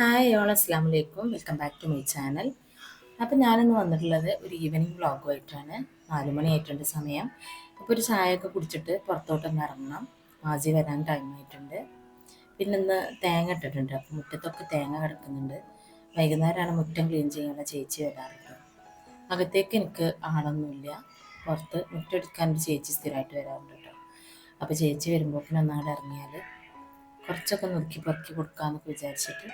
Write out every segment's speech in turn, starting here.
Hi all അസ്സാം വലൈക്കും welcome back to my channel അപ്പോൾ ഞാനിന്ന് വന്നിട്ടുള്ളത് ഒരു ഈവനിങ് വ്ളോഗുമായിട്ടാണ് നാല് മണിയായിട്ടുണ്ട് സമയം. അപ്പോൾ ഒരു ചായയൊക്കെ കുടിച്ചിട്ട് പുറത്തോട്ടൊന്ന് ഇറങ്ങണം. മാജി വരാൻ ടൈം ആയിട്ടുണ്ട്. പിന്നെ ഇന്ന് തേങ്ങ ഇട്ടിട്ടുണ്ട്. അപ്പോൾ മുറ്റത്തൊക്കെ തേങ്ങ കിടക്കുന്നുണ്ട്. വൈകുന്നേരമാണ് മുറ്റം ക്ലീൻ ചെയ്യാനുള്ള ചേച്ചി വരാറുണ്ട്. അകത്തേക്ക് എനിക്ക് ആളൊന്നുമില്ല. പുറത്ത് മുറ്റെടുക്കാൻ ഒരു ചേച്ചി സ്ഥിരമായിട്ട് വരാറുണ്ട് കേട്ടോ. അപ്പോൾ ചേച്ചി വരുമ്പോൾ പിന്നെ ഒന്നാടെ ഇറങ്ങിയാൽ കുറച്ചൊക്കെ നുറുക്കി പെറുക്കി കൊടുക്കാമെന്നൊക്കെ വിചാരിച്ചിട്ട്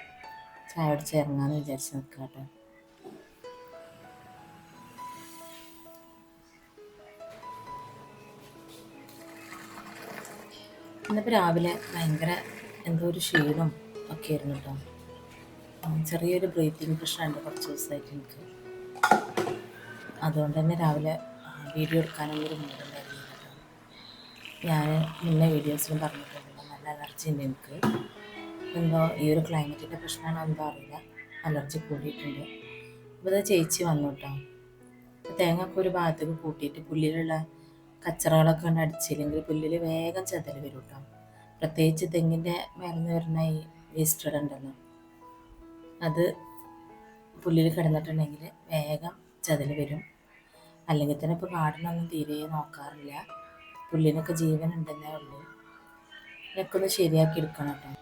ചായ കുടിച്ച് ഇറങ്ങാമെന്ന് വിചാരിച്ച് നിൽക്കുക കേട്ടോ ഇന്നിപ്പോൾ രാവിലെ ഭയങ്കര എന്തോ ഒരു ക്ഷീണം ഒക്കെ ആയിരുന്നു കേട്ടോ ചെറിയൊരു ബ്രീത്തിങ് പ്രശ്നമുണ്ട് കുറച്ച് ദിവസമായിട്ട് എനിക്ക്. അതുകൊണ്ട് തന്നെ രാവിലെ വീഡിയോ എടുക്കാനുള്ള ഒരു മൂടുണ്ടായിരുന്നു കേട്ടോ ഞാൻ മുന്നേ വീഡിയോസിലും പറഞ്ഞിട്ടുണ്ട് നല്ല എനർജി ഉണ്ട് എനിക്ക്. എന്തോ ഈ ഒരു ക്ലൈമറ്റിന്റെ പ്രശ്നമാണോ എന്തോ അറിയില്ല. അലർജി കൂടിയിട്ടുണ്ട്. അപ്പോൾ അത് ചേച്ചി വന്നു കേട്ടോ തേങ്ങ തേങ്ങയൊക്കെ ഒരു ഭാഗത്തേക്ക് കൂട്ടിയിട്ട് പുല്ലിലുള്ള കച്ചറകളൊക്കെ കൊണ്ട് അടിച്ചില്ലെങ്കിൽ പുല്ലിൽ വേഗം ചതൽ വരും കേട്ടോ പ്രത്യേകിച്ച് തെങ്ങിന്റെ മേലെ നിന്ന് വരുന്ന ഈ വേസ്റ്റഡ് ഉണ്ടല്ലോ. അത് പുല്ലിൽ കിടന്നിട്ടുണ്ടെങ്കിൽ വേഗം ചതൽ വരും. അല്ലെങ്കിൽ തന്നെ ഇപ്പോൾ ഗാർഡനൊന്നും തീരെ നോക്കാറില്ല. പുല്ലിനൊക്കെ ജീവൻ ഉണ്ടെന്നേ ഉള്ളൂ. ഇതൊക്കെ ഒന്ന് ശരിയാക്കി എടുക്കണം കേട്ടോ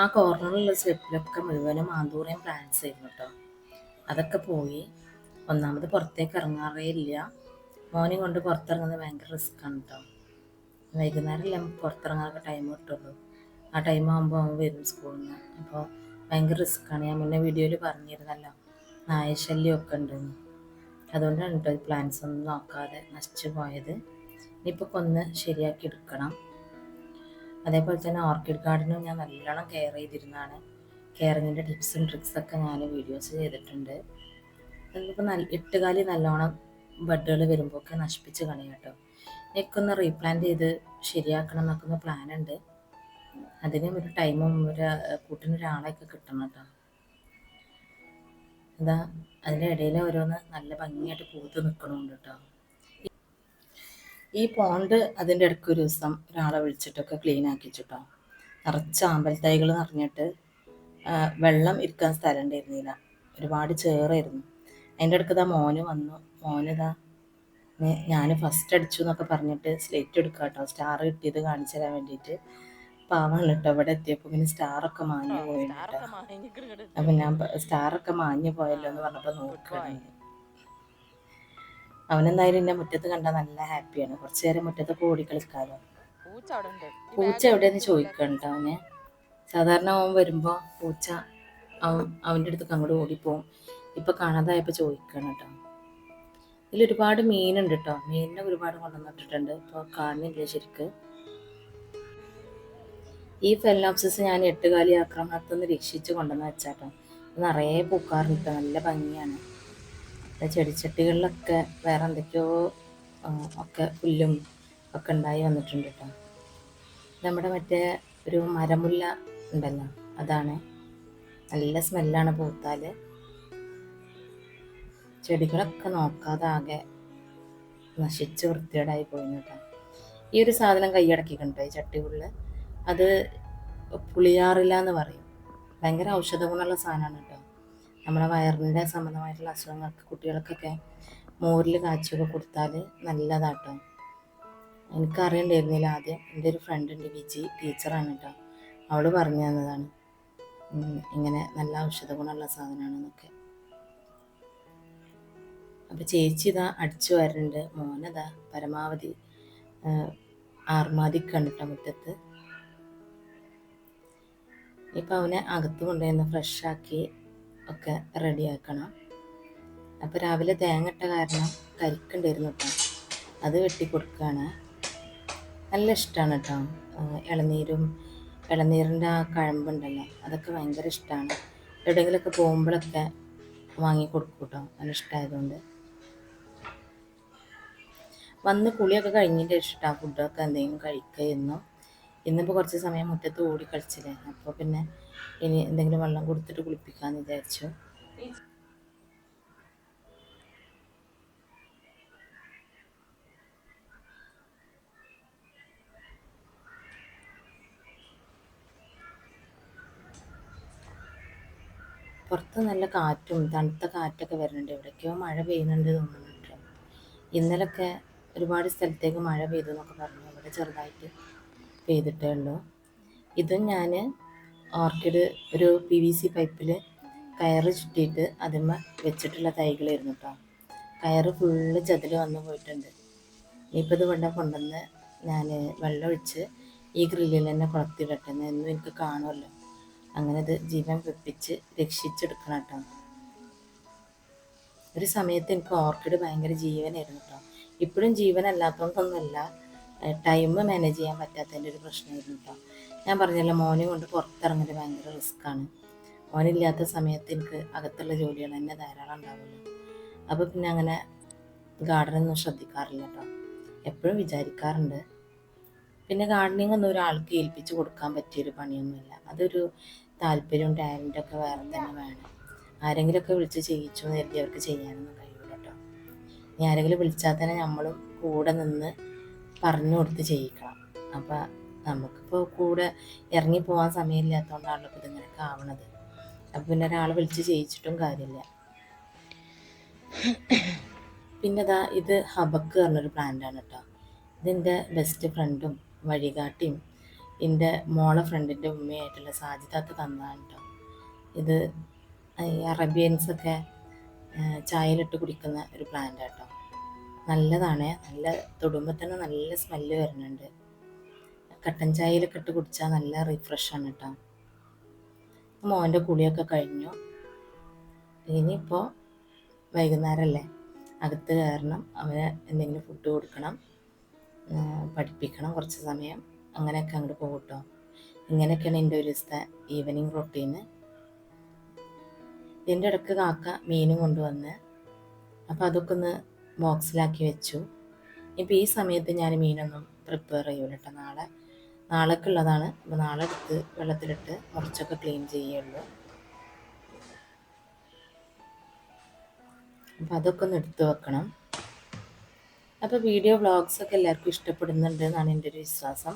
ആ കോർണറിലുള്ള സ്റ്റെപ്പിലൊക്കെ മുഴുവനും ആന്തൂറയും പ്ലാന്റ്സ് ആയിരുന്നു കേട്ടോ അതൊക്കെ പോയി. ഒന്നാമത് പുറത്തേക്ക് ഇറങ്ങാറേ ഇല്ല. മോനെ കൊണ്ട് പുറത്തിറങ്ങുന്നത് ഭയങ്കര ആണ് കേട്ടോ വൈകുന്നേരമല്ലേ നമുക്ക് പുറത്തിറങ്ങാനൊക്കെ ടൈം കിട്ടുള്ളൂ. ആ ടൈം ആകുമ്പോൾ അവൻ വരും സ്കൂളിൽ നിന്ന് അപ്പോൾ ഭയങ്കര റിസ്ക്കാണ് ഞാൻ മുന്നേ വീഡിയോയിൽ പറഞ്ഞിരുന്നല്ലോ. നായശല്യമൊക്കെ ഉണ്ടെന്ന്. അതുകൊണ്ടാണ് കേട്ടോ പ്ലാൻസ് ഒന്നും നോക്കാതെ നശിച്ചു പോയത്. ഇനിയിപ്പോൾ കൊന്ന് ശരിയാക്കി എടുക്കണം. അതേപോലെ തന്നെ ഓർക്കിഡ് ഗാർഡനും ഞാൻ നല്ലോണം കെയർ ചെയ്തിരുന്നതാണ്. കെയറിങ്ങിന്റെ ടിപ്സും ട്രിക്സൊക്കെ ഞാൻ വീഡിയോസ് ചെയ്തിട്ടുണ്ട്. അതിപ്പോൾ നല്ല എട്ടുകാലി നല്ലോണം ബഡുകൾ വരുമ്പോഴൊക്കെ നശിപ്പിച്ച് കളയും കേട്ടോ. എനിക്കൊന്ന് റീപ്ലാന്റ് ചെയ്ത് ശരിയാക്കണം എന്നൊക്കെ ഒന്ന് പ്ലാൻ ഉണ്ട്. അതിനും ഒരു ടൈമും ഒരു കൂട്ടിന് ഒരാളെയൊക്കെ കിട്ടണം കേട്ടോ. അതാ അതിന്റെ ഇടയിൽ ഓരോന്ന് നല്ല ഭംഗിയായിട്ട് പൂത്ത് നിൽക്കണമുണ്ട് കേട്ടോ. ഈ പോണ്ട് അതിന്റെ ഇടയ്ക്ക് ഒരു ദിവസം ഒരാളെ വിളിച്ചിട്ടൊക്കെ ക്ലീൻ ആക്കിച്ചിട്ടോ നിറച്ച് ആമ്പൽത്തൈകൾ നിറഞ്ഞിട്ട് വെള്ളം ഇരിക്കാൻ സ്ഥലം ഉണ്ടായിരുന്നില്ല. ഒരുപാട് ചേറായിരുന്നു. അതിന്റെ ഇടയ്ക്ക് ഇതാ മോന് വന്നു. മോനിതാ ഞാൻ ഫസ്റ്റ് അടിച്ചു എന്നൊക്കെ പറഞ്ഞിട്ട് സ്ലേറ്റ് എടുക്കുക കേട്ടോ സ്റ്റാർ കിട്ടിയത് കാണിച്ചു തരാൻ വേണ്ടിയിട്ട്. പാവാണ് കേട്ടോ ഇവിടെ എത്തിയപ്പോൾ പിന്നെ സ്റ്റാറൊക്കെ മാഞ്ഞു പോയി അപ്പം ഞാൻ സ്റ്റാറൊക്കെ മാഞ്ഞു പോയല്ലോ എന്ന് പറഞ്ഞപ്പോൾ നോക്കുകയാണ് അവനെന്തായാലും എന്റെ മുറ്റത്ത് കണ്ടാൽ നല്ല ഹാപ്പിയാണ്. കുറച്ചു നേരം മുറ്റത്തൊക്കെ ഓടി കളിക്കാമല്ലോ പൂച്ച എവിടെയെന്ന് ചോദിക്കണ്ട അവനെ. സാധാരണ അവൻ വരുമ്പോൾ പൂച്ച അവൻ അവന്റെ അടുത്തേക്ക് അങ്ങോട്ട് ഓടിപ്പോവും. ഇപ്പം കാണാതായപ്പോൾ ചോദിക്കണം കേട്ടോ ഇതിൽ ഒരുപാട് മീനുണ്ട് കേട്ടോ മീനിനെ ഒരുപാട് കൊണ്ടുവന്നിട്ടിട്ടുണ്ട്. ഇപ്പോൾ കാണുന്നില്ല ശരിക്ക്. ഈ ഫെല്ലോപ്സിസ് ഞാൻ എട്ടുകാലി ആക്രമണത്തിൽ നിന്ന് രക്ഷിച്ച് കൊണ്ടുവന്ന് വെച്ചാട്ടോ നിറയെ പൂക്കാറുണ്ട് നല്ല ഭംഗിയാണ്. ചെടിച്ചട്ടികളിലൊക്കെ വേറെ എന്തൊക്കെയോ ഒക്കെ പുല്ലും ഒക്കെ ഉണ്ടായി വന്നിട്ടുണ്ട് കേട്ടോ നമ്മുടെ മറ്റേ ഒരു മരമുല്ല ഉണ്ടല്ലോ അതാണ്. നല്ല സ്മെല്ലാണ് പൂത്താൽ ചെടികളൊക്കെ നോക്കാതെ ആകെ നശിച്ച് വൃത്തികേടായി പോയിന് കേട്ടോ ഈ ഒരു സാധനം കൈയടക്കിക്കണ്ടോ ഈ ചട്ടികളിൽ അത് പുളിയാറില്ല എന്ന് പറയും. ഭയങ്കര ഔഷധ ഗുണമുള്ള സാധനമാണ് കേട്ടോ നമ്മുടെ വയറിന്റെ സംബന്ധമായിട്ടുള്ള അസുഖങ്ങൾക്ക് കുട്ടികൾക്കൊക്കെ മോരിൽ കാച്ചിയൊക്കെ കൊടുത്താൽ നല്ലതാട്ടോ. എനിക്കറിയണ്ടായിരുന്നില്ല. ആദ്യം എന്റെ ഒരു ഫ്രണ്ട് ഉണ്ട് വിജി ടീച്ചറാണ് കേട്ടോ. അവൾ പറഞ്ഞു തന്നതാണ്. ഇങ്ങനെ നല്ല ഔഷധ ഗുണമുള്ള സാധനമാണെന്നൊക്കെ. അപ്പോൾ ചേച്ചി ഇതാ അടിച്ചു വരുന്നുണ്ട് മോനതാ പരമാവധി ആർമാദിക്കാണ് കേട്ടോ മുറ്റത്ത്. ഇപ്പം അവനെ അകത്ത് കൊണ്ടുവന്ന് ഫ്രഷാക്കി ഒക്കെ റെഡിയാക്കണം അപ്പോൾ രാവിലെ തേങ്ങ ഇട്ട കാരണം കരിക്കുണ്ടായിരുന്നു കേട്ടോ അത് വെട്ടി കൊടുക്കുകയാണ് നല്ല ഇഷ്ടമാണ് കേട്ടോ ഇളനീരും ഇളനീരിന്റെ ആ കഴമ്പുണ്ടല്ലോ അതൊക്കെ ഭയങ്കര ഇഷ്ടമാണ് എവിടെയെങ്കിലുമൊക്കെ പോകുമ്പോഴൊക്കെ വാങ്ങി കൊടുക്കും കേട്ടോ നല്ല ഇഷ്ടമായതുകൊണ്ട് വന്ന് കുളിയൊക്കെ കഴിഞ്ഞിട്ട് ഇഷ്ടമാണ് ഫുഡൊക്കെ എന്തെങ്കിലും കഴിക്കുന്നു ഇന്നിപ്പോൾ കുറച്ച് സമയം മുറ്റത്ത് ഓടി കളിച്ചില്ലേ അപ്പോൾ പിന്നെ ഇനി എന്തെങ്കിലും വെള്ളം കൊടുത്തിട്ട് കുളിപ്പിക്കാമെന്ന് വിചാരിച്ചു. പുറത്ത് നല്ല കാറ്റും തണുത്ത കാറ്റൊക്കെ വരുന്നുണ്ട്. എവിടേക്കോ മഴ പെയ്യുന്നുണ്ട് തോന്നുന്നുണ്ട്. ഇന്നലൊക്കെ ഒരുപാട് സ്ഥലത്തേക്ക് മഴ പെയ്തു എന്നൊക്കെ പറഞ്ഞു. ഇവിടെ ചെറുതായിട്ട് പെയ്തിട്ടേ ഉള്ളൂ. ഇതും ഞാൻ ഓർക്കിഡ് ഒരു പി വി സി പൈപ്പിൽ കയറ് ചുറ്റിയിട്ട് അതിന്മ വെച്ചിട്ടുള്ള തൈകളായിരുന്നു കേട്ടോ കയറ് ഫുള്ള് ചതിൽ വന്ന് പോയിട്ടുണ്ട്. ഇനിയിപ്പോൾ ഇത് ഇവിടെ കൊണ്ടുവന്ന് ഞാൻ വെള്ളം ഒഴിച്ച് ഈ ഗ്രില്ലിൽ തന്നെ കുളത്തിടട്ടെ എന്നും എനിക്ക് കാണുമല്ലോ അങ്ങനെ ഇത് ജീവൻ വെപ്പിച്ച് രക്ഷിച്ചെടുക്കണം കേട്ടോ ഒരു സമയത്ത് എനിക്ക് ഓർക്കിഡ് ഭയങ്കര ജീവനായിരുന്നു കേട്ടോ ഇപ്പോഴും ജീവനല്ലാത്തതുകൊണ്ടൊന്നുമല്ല ടൈം മാനേജ് ചെയ്യാൻ പറ്റാത്തതിന്റെ ഒരു പ്രശ്നമായിരുന്നു കേട്ടോ ഞാൻ പറഞ്ഞല്ലോ മോനെ കൊണ്ട് പുറത്തിറങ്ങൽ ഭയങ്കര റിസ്ക്കാണ് മോനില്ലാത്ത സമയത്ത് എനിക്ക് അകത്തുള്ള ജോലികൾ തന്നെ ധാരാളം ഉണ്ടാവുള്ളൂ. അപ്പോൾ പിന്നെ അങ്ങനെ ഗാർഡനൊന്നും ശ്രദ്ധിക്കാറില്ല കേട്ടോ എപ്പോഴും വിചാരിക്കാറുണ്ട്. പിന്നെ ഗാർഡനിങ് ഒന്നും ഒരാൾക്ക് ഏൽപ്പിച്ച് കൊടുക്കാൻ പറ്റിയൊരു പണിയൊന്നുമില്ല. അതൊരു താല്പര്യവും ടാലന്റും ഒക്കെ വേറെ തന്നെ വേണം. ആരെങ്കിലുമൊക്കെ വിളിച്ച് ചെയ്യിച്ചു എന്ന് അവർക്ക് ചെയ്യാനൊന്നും കഴിയില്ല കേട്ടോ ഇനി ആരെങ്കിലും വിളിച്ചാൽ തന്നെ നമ്മളും കൂടെ നിന്ന് പറഞ്ഞു കൊടുത്ത് ചെയ്യിക്കണം. അപ്പം നമുക്കിപ്പോൾ കൂടെ ഇറങ്ങി പോവാൻ സമയമില്ലാത്തതുകൊണ്ടാണല്ലോ ഇപ്പോൾ ഇതിങ്ങനെയൊക്കെ ആവണത് അപ്പം പിന്നെ ഒരാൾ വിളിച്ച് ചെയ്യിച്ചിട്ടും കാര്യമില്ല. പിന്നെ ഇതാ ഇത് ഹബക്ക് പറഞ്ഞൊരു പ്ലാന്റാണ് കേട്ടോ ഇതെന്റെ ബെസ്റ്റ് ഫ്രണ്ടും വഴികാട്ടിയും എന്റെ മോളെ ഫ്രണ്ടിന്റെ ഉമ്മയായിട്ടുള്ള സാജിദാത്ത് തന്നതാണ് കേട്ടോ ഇത് അറബിയൻസൊക്കെ ചായയിലിട്ട് കുടിക്കുന്ന ഒരു പ്ലാന്റ് കേട്ടോ നല്ലതാണ്. നല്ല തൊടുമ്പോൾ തന്നെ നല്ല സ്മെല്ല് വരുന്നുണ്ട്. കട്ടൻ ചായയിലൊക്കെ ഇട്ട് കുടിച്ചാൽ നല്ല റിഫ്രഷാണ് കേട്ടോ മോന്റെ കുളിയൊക്കെ കഴിഞ്ഞു. ഇനിയിപ്പോൾ വൈകുന്നേരമല്ലേ അകത്ത് കയറണം. അവന് എന്തെങ്കിലും ഫുഡ് കൊടുക്കണം. പഠിപ്പിക്കണം കുറച്ച് സമയം. അങ്ങനെയൊക്കെ അങ്ങോട്ട് പോകും കേട്ടോ ഇങ്ങനെയൊക്കെയാണ് എന്റെ ഒരു ദിവസത്തെ ഈവനിങ് റൊട്ടീന് ഇതിന്റെ ഇടയ്ക്ക് കാക്ക മീനും കൊണ്ടുവന്ന്. അപ്പോൾ അതൊക്കെ ഒന്ന് ബോക്സിലാക്കി വെച്ചു. ഇപ്പോൾ ഈ സമയത്ത് ഞാൻ മീനൊന്നും പ്രിപ്പയർ ചെയ്യൂല കേട്ടോ നാളെ. നാളേക്കുള്ളതാണ് അപ്പോൾ നാളെ എടുത്ത് വെള്ളത്തിലിട്ട് കുറച്ചൊക്കെ ക്ലീൻ ചെയ്യുള്ളൂ. അപ്പം അതൊക്കെ ഒന്ന് എടുത്തു വെക്കണം. അപ്പോൾ വീഡിയോ വ്ളോഗ്സൊക്കെ എല്ലാവർക്കും ഇഷ്ടപ്പെടുന്നുണ്ട് എന്നാണ് എന്റെ ഒരു വിശ്വാസം.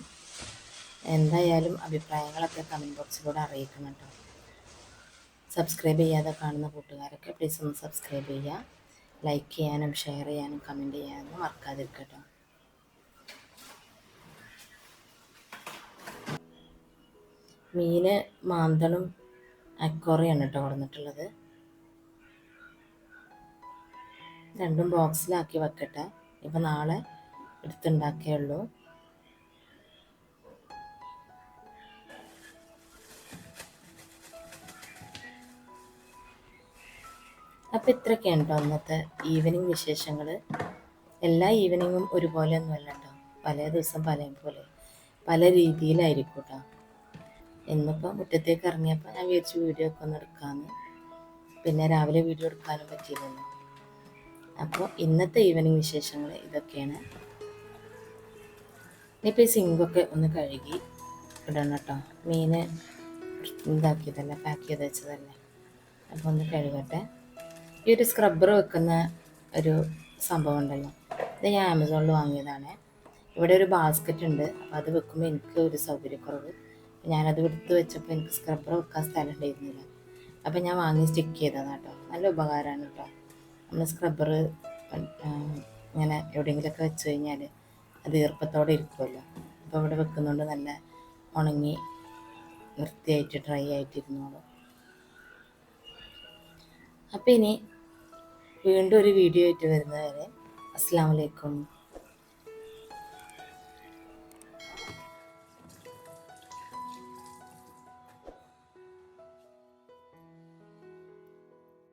എന്തായാലും അഭിപ്രായങ്ങളൊക്കെ കമന്റ് ബോക്സിലൂടെ അറിയിക്കണം കേട്ടോ സബ്സ്ക്രൈബ് ചെയ്യാതെ കാണുന്ന കൂട്ടുകാരൊക്കെ പ്ലീസ് ഒന്ന് സബ്സ്ക്രൈബ് ചെയ്യുക ലൈക്ക് ചെയ്യാനും ഷെയർ ചെയ്യാനും കമന്റ് ചെയ്യാനും മറക്കാതിരിക്കട്ടോ. മീന് മാന്തളും അക്കോറയാണ് കേട്ടോ കൊടുന്നിട്ടുള്ളത്. രണ്ടും ബോക്സിലാക്കി വെക്കട്ടെ. ഇപ്പം നാളെ എടുത്തുണ്ടാക്കേ ഉള്ളൂ. അപ്പോൾ ഇത്രയൊക്കെയാണ് കേട്ടോ അന്നത്തെ ഈവനിങ് വിശേഷങ്ങൾ എല്ലാ ഈവനിങ്ങും ഒരുപോലെ ഒന്നും അല്ല കേട്ടോ പല ദിവസം പല പോലെ. പല രീതിയിലായിരിക്കും കേട്ടോ ഇന്നിപ്പോൾ മുറ്റത്തേക്ക് ഇറങ്ങിയപ്പോൾ ഞാൻ വിചാരിച്ചു വീഡിയോ ഒക്കെ ഒന്ന് എടുക്കാമെന്ന് പിന്നെ രാവിലെ വീഡിയോ എടുക്കാനും പറ്റിയില്ലല്ലോ. അപ്പോൾ ഇന്നത്തെ ഈവനിങ് വിശേഷങ്ങൾ ഇതൊക്കെയാണ്. ഇനിയിപ്പോൾ ഈ സിങ്കൊക്കെ ഒന്ന് കഴുകി ഇടണം കേട്ടോ മീൻ ഇതാക്കിയതല്ലേ പാക്ക് ചെയ്ത് വെച്ചതല്ലേ. അപ്പോൾ ഒന്ന് കഴുകട്ടെ. ഈ ഒരു സ്ക്രബ്ബർ വെക്കുന്ന ഒരു സംഭവം ഉണ്ടല്ലോ. ഇത് ഞാൻ ആമസോണിൽ വാങ്ങിയതാണ്. ഇവിടെ ഒരു ബാസ്ക്കറ്റ് ഉണ്ട്. അപ്പോൾ അത് വെക്കുമ്പോൾ എനിക്ക് ഒരു സൗകര്യക്കുറവ്. ഞാനത് എടുത്ത് വെച്ചപ്പോൾ എനിക്ക് സ്ക്രബ്ബർ വെക്കാൻ സ്ഥലം ഉണ്ടായിരുന്നില്ല. അപ്പോൾ ഞാൻ വാങ്ങി സ്റ്റിക്ക് ചെയ്തതാണ് കേട്ടോ. നല്ല ഉപകാരമാണ് കേട്ടോ. നമ്മൾ സ്ക്രബ്ബർ ഇങ്ങനെ എവിടെയെങ്കിലുമൊക്കെ വെച്ച് കഴിഞ്ഞാൽ അത് ഈർപ്പത്തോടെ ഇരിക്കുമല്ലോ അപ്പോൾ ഇവിടെ വെക്കുന്നതുകൊണ്ട് നല്ല ഉണങ്ങി വൃത്തിയായിട്ട് ഡ്രൈ ആയിട്ടിരുന്നോളൂ. അപ്പോൾ ഇനി വീണ്ടും ഒരു വീഡിയോ ആയിട്ട് വരുന്നവരെ അസ്സാം വലൈക്കും